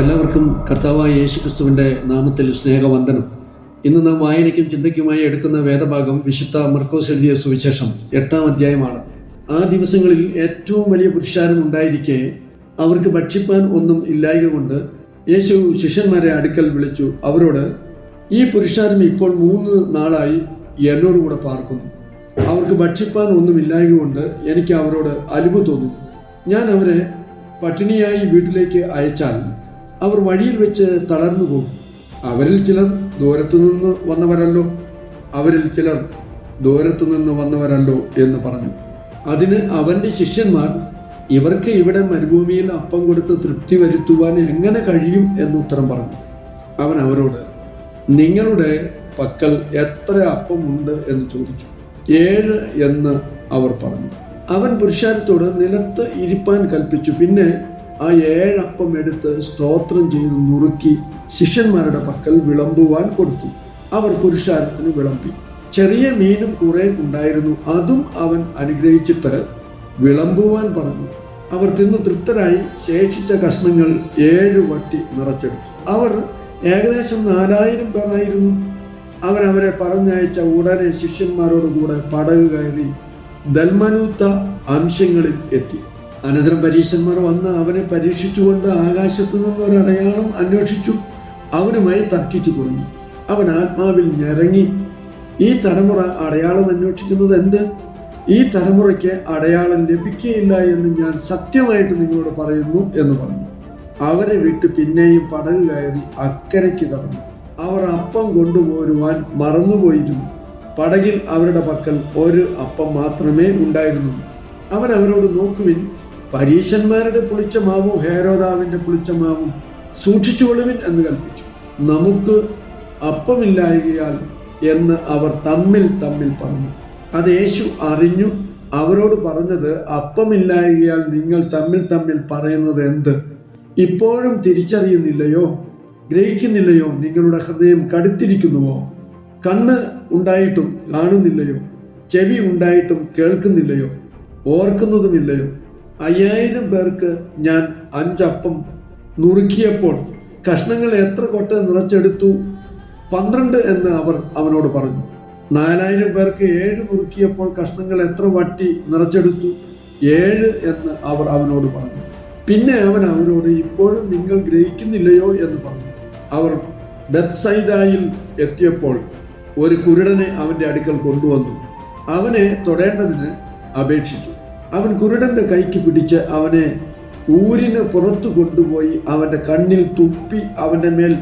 എല്ലാവർക്കും കർത്താവായ യേശുക്രിസ്തുവിന്റെ നാമത്തിൽ സ്നേഹവന്ദനം. ഇന്ന് നാം വായനയ്ക്കും ചിന്തയ്ക്കുമായി എടുക്കുന്ന വേദഭാഗം വിശുദ്ധ മർക്കോസ് എഴുതിയ സുവിശേഷം എട്ടാം അധ്യായമാണ്. ആ ദിവസങ്ങളിൽ ഏറ്റവും വലിയ പുരുഷാരം ഉണ്ടായിരിക്കെ അവർക്ക് ഭക്ഷിപ്പാൻ ഒന്നും ഇല്ലായക കൊണ്ട് യേശു ശിഷ്യന്മാരെ അടുക്കൽ വിളിച്ചു അവരോട് ഈ പുരുഷാരം ഇപ്പോൾ മൂന്ന് നാളായി എന്നോടുകൂടെ പാർക്കുന്നു. അവർക്ക് ഭക്ഷിപ്പാൻ ഒന്നും ഇല്ലായക കൊണ്ട് എനിക്ക് അവരോട് അലിവ് തോന്നുന്നു. ഞാൻ അവരെ പട്ടിണിയായി വീട്ടിലേക്ക് അയച്ചാൽ അവർ വഴിയിൽ വെച്ച് തളർന്നു പോകും. അവരിൽ ചിലർ ദൂരത്തു നിന്ന് വന്നവരല്ലോ. അവരിൽ ചിലർ ദൂരത്തു നിന്ന് വന്നവരല്ലോ എന്ന് പറഞ്ഞു. അതിന് അവന്റെ ശിഷ്യന്മാർ ഇവർക്ക് ഇവിടെ മരുഭൂമിയിൽ അപ്പം കൊടുത്ത് തൃപ്തി വരുത്തുവാൻ എങ്ങനെ കഴിയും? എന്ന് ഉത്തരം പറഞ്ഞു. അവൻ അവരോട് നിങ്ങളുടെ പക്കൽ എത്ര അപ്പമുണ്ട് എന്ന് ചോദിച്ചു. ഏഴ് എന്ന് അവർ പറഞ്ഞു. അവൻ പുരുഷാരത്തോട് നിലത്ത് ഇരിപ്പാൻ കൽപ്പിച്ചു. പിന്നെ ആ ഏഴപ്പം എടുത്ത് സ്തോത്രം ചെയ്ത് നുറുക്കി ശിഷ്യന്മാരുടെ പക്കൽ വിളമ്പുവാൻ കൊടുത്തു. അവർ പുരുഷാരത്തിന് വിളമ്പി. ചെറിയ മീനും കുറെ ഉണ്ടായിരുന്നു. അതും അവൻ അനുഗ്രഹിച്ചിട്ട് വിളമ്പുവാൻ പറഞ്ഞു. അവർ തിന്നു തൃപ്തരായി ശേഷിച്ച കഷ്ണങ്ങൾ ഏഴ് വട്ടി നിറച്ചെടുത്തു. അവർ ഏകദേശം നാലായിരം പേരായിരുന്നു. അവരവരെ അവരെ പറഞ്ഞയച്ച ഉടനെ ശിഷ്യന്മാരോടുകൂടെ പടവ് കയറി ദൽമനൂത്ത അംശങ്ങളിൽ എത്തി. അനന്തരം പരീക്ഷന്മാർ വന്ന് അവനെ പരീക്ഷിച്ചുകൊണ്ട് ആകാശത്തു നിന്ന് ഒരു അടയാളം അന്വേഷിച്ചു. അവനുമായി തർക്കിച്ചു തുടങ്ങി. അവൻ ആത്മാവിൽ ഞെരങ്ങി. ഈ തലമുറ അടയാളം അന്വേഷിക്കുന്നത് എന്ത്? ഈ തലമുറയ്ക്ക് അടയാളം ലഭിക്കുകയില്ല എന്ന് ഞാൻ സത്യമായിട്ട് നിങ്ങളോട് പറയുന്നു എന്ന് പറഞ്ഞു. അവരെ വിട്ട് പിന്നെയും പടക് കയറി അക്കരയ്ക്ക് കടന്നു. അവർ അപ്പം കൊണ്ടുപോരുവാൻ മറന്നുപോയിരുന്നു. പടകിൽ അവരുടെ പക്കൽ ഒരു അപ്പം മാത്രമേ ഉണ്ടായിരുന്നു അവരവരോട് നോക്കുവിൻ പരീശന്മാരുടെ പുളിച്ച മാവും ഹേരോദാവിന്റെ പുളിച്ച മാവും സൂക്ഷിച്ചുകൊള്ളുവിൻ എന്ന് കൽപ്പിച്ചു. നമുക്ക് അപ്പമില്ലായകയാൽ എന്ന് അവർ തമ്മിൽ തമ്മിൽ പറഞ്ഞു. അത് യേശു അറിഞ്ഞു. അവരോട് പറഞ്ഞത് അപ്പമില്ലായകയാൽ നിങ്ങൾ തമ്മിൽ തമ്മിൽ പറയുന്നത് എന്ത്? ഇപ്പോഴും തിരിച്ചറിയുന്നില്ലയോ? ഗ്രഹിക്കുന്നില്ലയോ? നിങ്ങളുടെ ഹൃദയം കടുത്തിരിക്കുന്നുവോ? കണ്ണ് ഉണ്ടായിട്ടും കാണുന്നില്ലയോ? ചെവി ഉണ്ടായിട്ടും കേൾക്കുന്നില്ലയോ? ഓർക്കുന്നതുമില്ലയോ? അയ്യായിരം പേർക്ക് ഞാൻ അഞ്ചപ്പം നുറുക്കിയപ്പോൾ കഷ്ണങ്ങൾ എത്ര കൊട്ട നിറച്ചെടുത്തു? പന്ത്രണ്ട് എന്ന് അവർ അവനോട് പറഞ്ഞു. നാലായിരം പേർക്ക് ഏഴ് നുറുക്കിയപ്പോൾ കഷ്ണങ്ങൾ എത്ര വട്ടി നിറച്ചെടുത്തു? ഏഴ് എന്ന് അവർ അവനോട് പറഞ്ഞു. പിന്നെ അവൻ അവരോട് ഇപ്പോഴും നിങ്ങൾ ഗ്രഹിക്കുന്നില്ലയോ? എന്ന് പറഞ്ഞു. അവർ ബത്സൈദായിൽ എത്തിയപ്പോൾ ഒരു കുരുടനെ അവന്റെ അടുക്കൽ കൊണ്ടുവന്നു. അവനെ തൊടേണ്ടതിന് അപേക്ഷിച്ചു. അവൻ കുരുടന്റെ കൈക്ക് പിടിച്ച് അവനെ ഊരിന് പുറത്തു കൊണ്ടുപോയി അവന്റെ കണ്ണിൽ തുപ്പി അവന്റെ മേൽ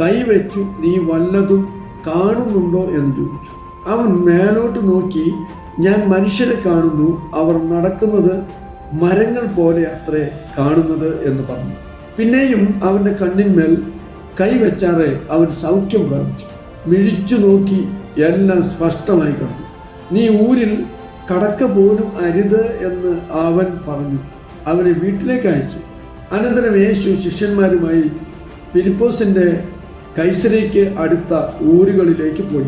കൈവച്ചു നീ വല്ലതും കാണുന്നുണ്ടോ? എന്ന് ചോദിച്ചു. അവൻ മേലോട്ട് നോക്കി ഞാൻ മനുഷ്യരെ കാണുന്നു. അവർ നടക്കുന്നത് മരങ്ങൾ പോലെ അത്രേ കാണുന്നത് എന്ന് പറഞ്ഞു. പിന്നെയും അവന്റെ കണ്ണിന്മേൽ കൈവച്ചാറെ അവൻ സൗഖ്യം പ്രാപിച്ചു. മിഴിച്ചു നോക്കി എല്ലാം സ്പഷ്ടമായി കണ്ടു. നീ ഊരിൽ കടക്ക പോലും അരുത് എന്ന് അവൻ പറഞ്ഞു. അവനെ വീട്ടിലേക്ക് അയച്ചു. അനന്തരം യേശു ശിഷ്യന്മാരുമായി പിലിപ്പോസിന്റെ കൈസരയ്ക്ക് അടുത്ത ഊരുകളിലേക്ക് പോയി.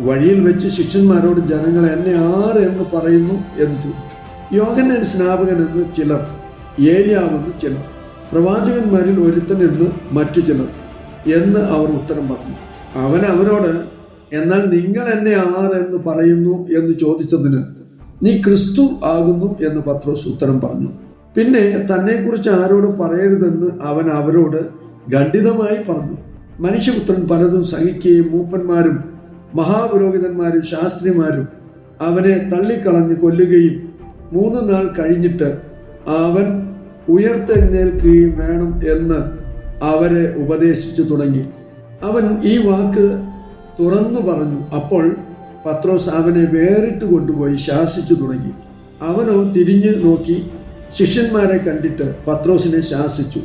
വഴിയിൽ വെച്ച് ശിഷ്യന്മാരോട് ജനങ്ങൾ എന്നെ ആറ് എന്ന് പറയുന്നു എന്ന് ചോദിച്ചു. യോഗനൻ സ്നാപകൻ എന്ന് ചിലർ ഏലിയാവെന്ന് ചിലർ പ്രവാചകന്മാരിൽ ഒരുത്തൻ എന്ന് മറ്റു ചിലർ എന്ന് അവർ ഉത്തരം പറഞ്ഞു. അവൻ അവരോട് എന്നാൽ നിങ്ങൾ എന്നെ ആർ എന്ന് പറയുന്നു എന്ന് ചോദിച്ചതിന് നീ ക്രിസ്തു ആകുന്നു എന്ന് പത്രോസ് ഉത്തരം പറഞ്ഞു. പിന്നെ തന്നെക്കുറിച്ച് ആരോട് പറയരുതെന്ന് അവൻ അവരോട് ഖണ്ഡിതമായി പറഞ്ഞു. മനുഷ്യപുത്രൻ പലതും സഹിക്കുകയും മൂപ്പന്മാരും മഹാപുരോഹിതന്മാരും ശാസ്ത്രിമാരും അവനെ തള്ളിക്കളഞ്ഞ് കൊല്ലുകയും മൂന്ന് നാൾ കഴിഞ്ഞിട്ട് അവൻ ഉയർത്തെഴുന്നേൽക്കുകയും വേണം എന്ന് അവരെ ഉപദേശിച്ചു തുടങ്ങി. അവൻ ഈ വാക്ക് തുറന്നു പറഞ്ഞു. അപ്പോൾ പത്രോസ് അവനെ വേറിട്ട് കൊണ്ടുപോയി ശാസിച്ചു തുടങ്ങി. അവനോ തിരിഞ്ഞു നോക്കി. ശിഷ്യന്മാരെ കണ്ടിട്ട് പത്രോസിനെ ശാസിച്ചു.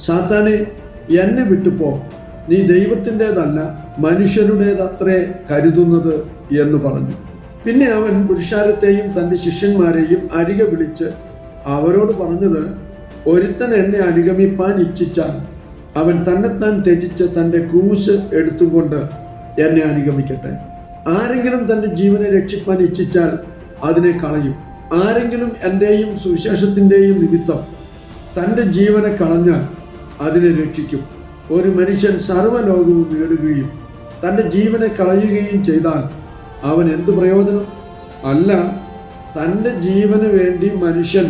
സാത്താനെ എന്നെ വിട്ടുപോ. നീ ദൈവത്തിന്റെതല്ല മനുഷ്യരുടേതത്രേ കരുതുന്നത് എന്ന് പറഞ്ഞു. പിന്നെ അവൻ പുരുഷാരത്തെയും തന്റെ ശിഷ്യന്മാരെയും അരികെ വിളിച്ച് അവരോട് പറഞ്ഞത് ഒരുത്തൻ എന്നെ അനുഗമിപ്പാൻ ഇച്ഛിച്ചാൽ അവൻ തന്നെത്താൻ ത്യജിച്ച് തന്റെ ക്രൂശ് എടുത്തുകൊണ്ട് എന്നെ അനുഗമിക്കട്ടെ. ആരെങ്കിലും തന്റെ ജീവനെ രക്ഷിപ്പാൻ ഇച്ഛിച്ചാൽ അതിനെ കളയും. ആരെങ്കിലും എന്റെയും സുവിശേഷത്തിന്റെയും നിമിത്തം തന്റെ ജീവനെ കളഞ്ഞാൽ അതിനെ രക്ഷിക്കും. ഒരു മനുഷ്യൻ സർവലോകവും നേടുകയും തന്റെ ജീവനെ കളയുകയും ചെയ്താൽ അവൻ എന്തു പ്രയോജനം? അല്ല തന്റെ ജീവന് വേണ്ടി മനുഷ്യൻ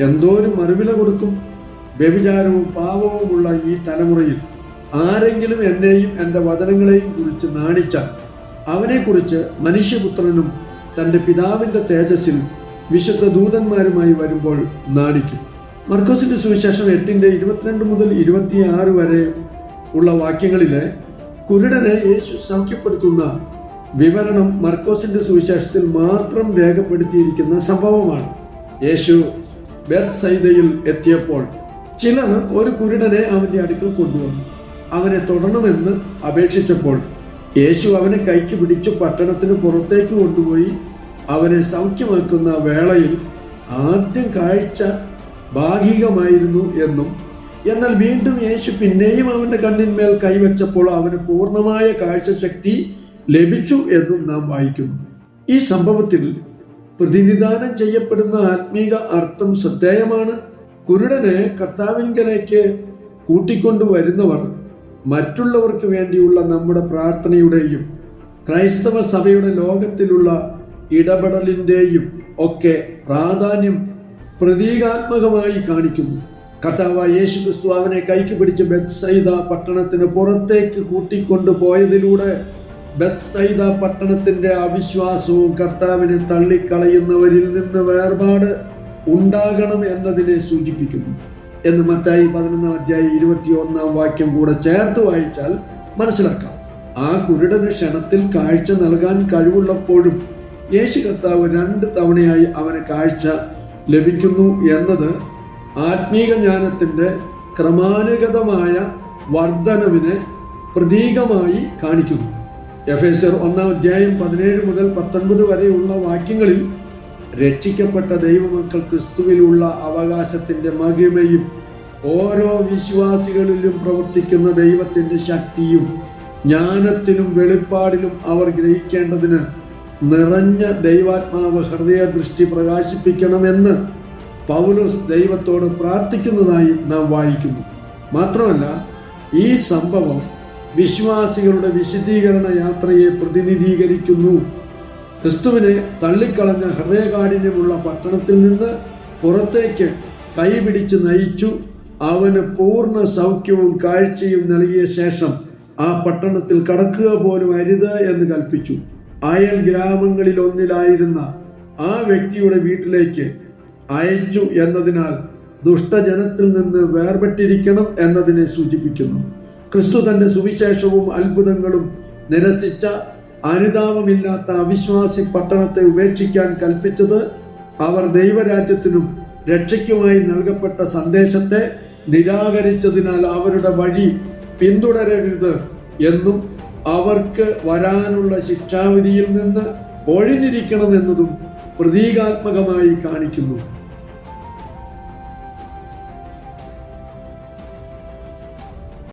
എന്തോരം മറുവില കൊടുക്കും? വ്യഭിചാരവും പാപവുമുള്ള ഈ തലമുറയിൽ ആരെങ്കിലും എന്നെയും എന്റെ വചനങ്ങളെയും കുറിച്ച് നാണിച്ചാൽ അവനെക്കുറിച്ച് മനുഷ്യപുത്രനും തന്റെ പിതാവിന്റെ തേജസ്സിൽ വിശുദ്ധ ദൂതന്മാരുമായി വരുമ്പോൾ നാണിക്കും. മർക്കോസിന്റെ സുവിശേഷം എട്ടിന്റെ ഇരുപത്തിരണ്ട് മുതൽ ഇരുപത്തിയാറ് വരെ ഉള്ള വാക്യങ്ങളിലെ കുരുടനെ യേശു സൗഖ്യപ്പെടുത്തുന്ന വിവരണം മർക്കോസിന്റെ സുവിശേഷത്തിൽ മാത്രം രേഖപ്പെടുത്തിയിരിക്കുന്ന സംഭവമാണ്. യേശു ബെത് സൈതയിൽ എത്തിയപ്പോൾ ചിലർ ഒരു കുരുടനെ അവന്റെ അടുക്കൽ കൊണ്ടുവന്നു. അവനെ തൊടണമെന്ന് അപേക്ഷിച്ചപ്പോൾ യേശു അവനെ കൈക്ക് പിടിച്ച് പട്ടണത്തിന് പുറത്തേക്ക് കൊണ്ടുപോയി അവനെ സൗഖ്യമാക്കുന്ന വേളയിൽ ആദ്യം കാഴ്ച ഭാഗികമായിരുന്നു എന്നും എന്നാൽ വീണ്ടും യേശു പിന്നെയും അവന്റെ കണ്ണിന്മേൽ കൈവച്ചപ്പോൾ അവന് പൂർണമായ കാഴ്ചശക്തി ലഭിച്ചു എന്നും നാം വായിക്കുന്നു. ഈ സംഭവത്തിൽ പ്രതിനിധാനം ചെയ്യപ്പെടുന്ന ആത്മീക അർത്ഥം ശ്രദ്ധേയമാണ്. കുരുടനെ കർത്താവിൻകലേക്ക് കൂട്ടിക്കൊണ്ടുവരുന്നവർ മറ്റുള്ളവർക്ക് വേണ്ടിയുള്ള നമ്മുടെ പ്രാർത്ഥനയുടെയും ക്രൈസ്തവ സഭയുടെ ലോകത്തിലുള്ള ഇടപെടലിന്റെയും ഒക്കെ പ്രാധാന്യം പ്രതീകാത്മകമായി കാണിക്കുന്നു. കർത്താവ് യേശു ക്രിസ്തു അവനെ കൈക്ക് പിടിച്ച് ബത്സൈദ പട്ടണത്തിന് പുറത്തേക്ക് കൂട്ടിക്കൊണ്ടു പോയതിലൂടെ ബത്സൈദ പട്ടണത്തിന്റെ അവിശ്വാസവും കർത്താവിനെ തള്ളിക്കളയുന്നവരിൽ നിന്ന് വേർപാട് ഉണ്ടാകണം എന്നതിനെ സൂചിപ്പിക്കുന്നു. എന്ന് മത്തായി പതിനൊന്നാം അധ്യായം ഇരുപത്തി ഒന്നാം വാക്യം കൂടെ ചേർത്ത് വായിച്ചാൽ മനസ്സിലാക്കാം. ആ കുരുടന് ക്ഷണത്തിൽ കാഴ്ച നൽകാൻ കഴിവുള്ളപ്പോഴും യേശു കർത്താവ് രണ്ട് തവണയായി അവന് കാഴ്ച ലഭിക്കുന്നു എന്നത് ആത്മീക ജ്ഞാനത്തിന്റെ ക്രമാനുഗതമായ വർധനവിനെ പ്രതീകമായി കാണിക്കുന്നു. എഫ് എസ് ഒന്നാം അധ്യായം പതിനേഴ് മുതൽ പത്തൊൻപത് വരെയുള്ള വാക്യങ്ങളിൽ രക്ഷിക്കപ്പെട്ട ദൈവമക്കൾ ക്രിസ്തുവിലുള്ള അവകാശത്തിന്റെ മഹിമയും ഓരോ വിശ്വാസികളിലും പ്രവർത്തിക്കുന്ന ദൈവത്തിന്റെ ശക്തിയും ജ്ഞാനത്തിലും വെളിപ്പാടിലും അവർ ഗ്രഹിക്കേണ്ടതിന് നിറഞ്ഞ ദൈവാത്മാവ് ഹൃദയദൃഷ്ടി പ്രകാശിപ്പിക്കണമെന്ന് പൗലോസ് ദൈവത്തോട് പ്രാർത്ഥിക്കുന്നതായി നാം വായിക്കുന്നു. മാത്രമല്ല ഈ സംഭവം വിശ്വാസികളുടെ വിശദീകരണ യാത്രയെ പ്രതിനിധീകരിക്കുന്നു. ക്രിസ്തുവിനെ തള്ളിക്കളഞ്ഞ ഹൃദയകാഠിന്യമുള്ള പട്ടണത്തിൽ നിന്ന് പുറത്തേക്ക് കൈപിടിച്ച് നയിച്ചു. അവന് പൂർണ സൗഖ്യവും കാഴ്ചയും നൽകിയ ശേഷം ആ പട്ടണത്തിൽ കടക്കുക പോലും അരുത് എന്ന് കൽപ്പിച്ചു. അയൽ ഗ്രാമങ്ങളിൽ ഒന്നിലായിരുന്ന ആ വ്യക്തിയുടെ വീട്ടിലേക്ക് അയച്ചു എന്നതിനാൽ ദുഷ്ടജനത്തിൽ നിന്ന് വേർപെട്ടിരിക്കണം എന്നതിനെ സൂചിപ്പിക്കുന്നു. ക്രിസ്തു തന്റെ സുവിശേഷവും അത്ഭുതങ്ങളും നിരസിച്ച അനുതാപമില്ലാത്ത അവിശ്വാസി പട്ടണത്തെ ഉപേക്ഷിക്കാൻ കൽപ്പിച്ചത് അവർ ദൈവരാജ്യത്തിനും രക്ഷയ്ക്കുമായി നൽകപ്പെട്ട സന്ദേശത്തെ നിരാകരിച്ചതിനാൽ അവരുടെ വഴി പിന്തുടരരുത് എന്നും അവർക്ക് വരാനുള്ള ശിക്ഷാവിധിയിൽ നിന്ന് ഒഴിഞ്ഞിരിക്കണമെന്നതും പ്രതീകാത്മകമായി കാണിക്കുന്നു.